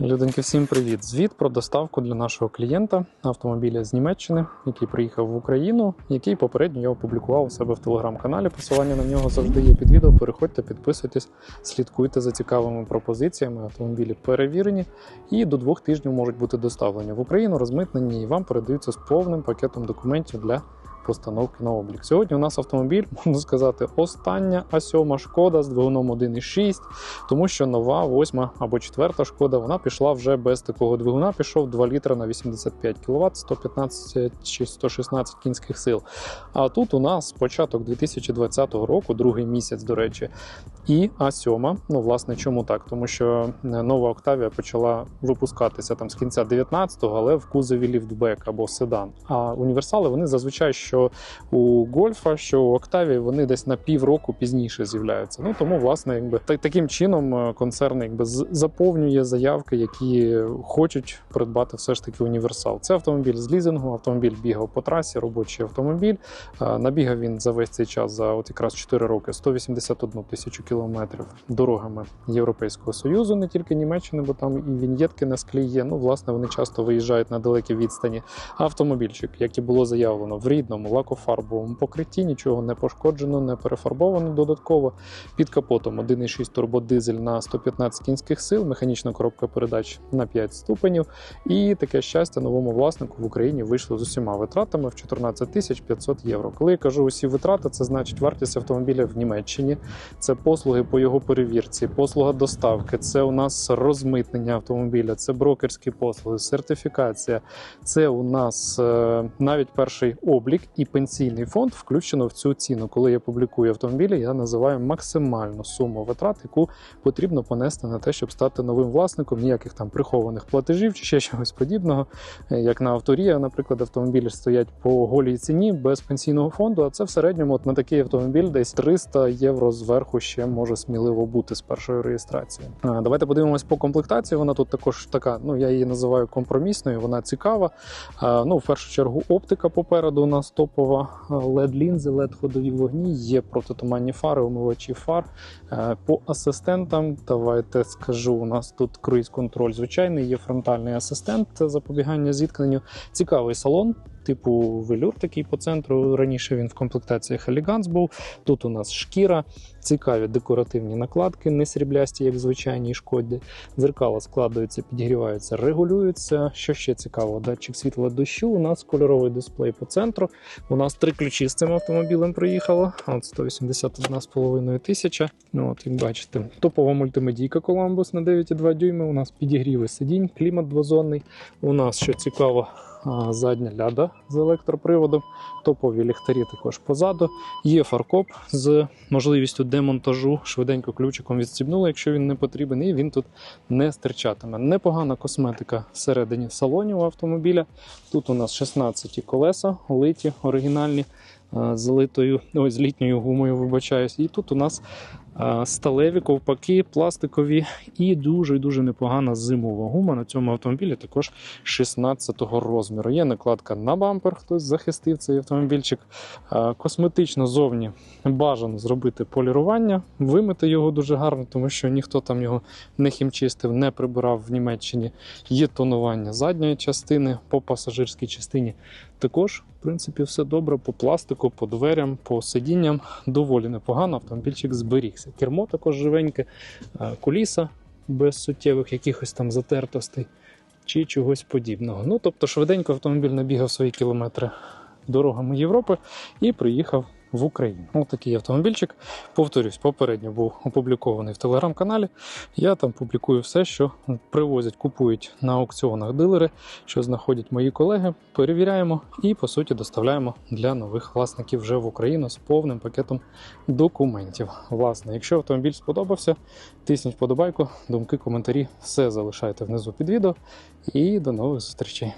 Люденьки, всім привіт! Звіт про доставку для нашого клієнта автомобіля з Німеччини, який приїхав в Україну, який попередньо я опублікував у себе в телеграм-каналі. Посилання на нього завжди є під відео. Переходьте, підписуйтесь, слідкуйте за цікавими пропозиціями. Автомобілі перевірені і до двох тижнів можуть бути доставлені в Україну, розмитнені і вам передаються з повним пакетом документів для. Постановки на облік. Сьогодні у нас автомобіль, можна сказати, остання А7 шкода з двигуном 1.6, тому що нова, восьма або четверта шкода, вона пішла вже без такого двигуна. Пішов 2 літра на 85 кВт, 115 чи 116 кінських сил. А тут у нас початок 2020 року, другий місяць, до речі, і А7. Ну, власне, чому так? Тому що нова Октавія почала випускатися там з кінця 19-го, але в кузові ліфтбек або седан. А універсали вони зазвичай що у Гольфа, що у Октавії вони десь на півроку пізніше з'являються. Ну тому, власне, якби та- таким чином е, концерн якби заповнює заявки, які хочуть придбати все ж таки універсал. Це автомобіль з лізингу, автомобіль бігав по трасі, робочий автомобіль. Е, Набігав він за весь цей час за от якраз 4 роки 181 тисячу кілометрів дорогами Європейського союзу, не тільки Німеччини, бо там і віньєтки на склі є. Ну, власне, вони часто виїжджають на далекі відстані. Автомобільчик, як і було заявлено, в рідному лакофарбовому покритті, нічого не пошкоджено, не перефарбовано додатково. Під капотом 1,6 турбодизель на 115 кінських сил, механічна коробка передач на 5 ступенів. І таке щастя новому власнику в Україні вийшло з усіма витратами в 14 тисяч 500 євро. Коли я кажу усі витрати, це значить вартість автомобіля в Німеччині, це послуги по його перевірці, послуга доставки, це у нас розмитнення автомобіля, це брокерські послуги, сертифікація. Це у нас е, навіть перший облік і пенсійний фонд включено в цю ціну. Коли я публікую автомобілі, я називаю максимальну суму витрат, яку потрібно понести на те, щоб стати новим власником. Ніяких там прихованих платежів чи ще чогось подібного. Е, Як на авторія, наприклад, автомобілі стоять по голій ціні без пенсійного фонду. А це в середньому от на такий автомобіль десь 300 євро зверху ще може сміливо бути з першої реєстрації. Давайте подивимось по комплектації. Вона тут також така. Ну я її називаю компромісною. Вона цікава. Ну, в першу чергу, оптика попереду у нас топова led лінзи led ходові вогні, є протитуманні фари, умивачі фар. Е, По асистентам, давайте скажу, у нас тут круїз-контроль звичайний, є фронтальний асистент запобігання зіткненню. Цікавий салон. Типу велюр такий по центру. Раніше він в комплектаціях Elegance був. Тут у нас шкіра, цікаві декоративні накладки, не сріблясті, як в звичайній шкоді. Дзеркала складаються, підігріваються, регулюються. Що ще цікаво, датчик світла дощу. У нас кольоровий дисплей по центру. У нас три ключі з цим автомобілем приїхало. От 181,5 тисяча. Ну, от, як бачите, топова мультимедійка Columbus на 9,2 дюйми. У нас підігріви сидінь, клімат двозонний. У нас що цікаво. Задня ляда з електроприводом, топові ліхтарі також позаду. Є фаркоп з можливістю демонтажу. Швиденько ключиком відстібнули, якщо він не потрібен, і він тут не стирчатиме. Непогана косметика всередині салонів автомобіля. Тут у нас 16 колеса, литі, оригінальні, з литою, ой, з літньою гумою, вибачаюсь. І тут у нас сталеві ковпаки, пластикові і дуже дуже непогана зимова гума на цьому автомобілі. Також 16-го розміру. Є накладка на бампер, хтось захистив цей автомобільчик. Косметично зовні бажано зробити полірування, вимити його дуже гарно, тому що ніхто там його не хімчистив, не прибирав в Німеччині. Є тонування задньої частини по пасажирській частині. Також, в принципі, все добре по пластику, по дверям, по сидінням. Доволі непогано. Автомобільчик зберігся. Кермо також живеньке, куліса без суттєвих якихось там затертостей чи чогось подібного. Ну тобто, швиденько автомобіль набігав свої кілометри дорогами Європи і приїхав в Україну. Ось такий автомобільчик. Повторюсь, попередньо був опублікований в телеграм-каналі. Я там публікую все, що привозять, купують на аукціонах дилери, що знаходять мої колеги. Перевіряємо і по суті доставляємо для нових власників вже в Україну з повним пакетом документів. Власне, якщо автомобіль сподобався, тисніть вподобайку, думки, коментарі, все залишайте внизу під відео. І до нових зустрічей.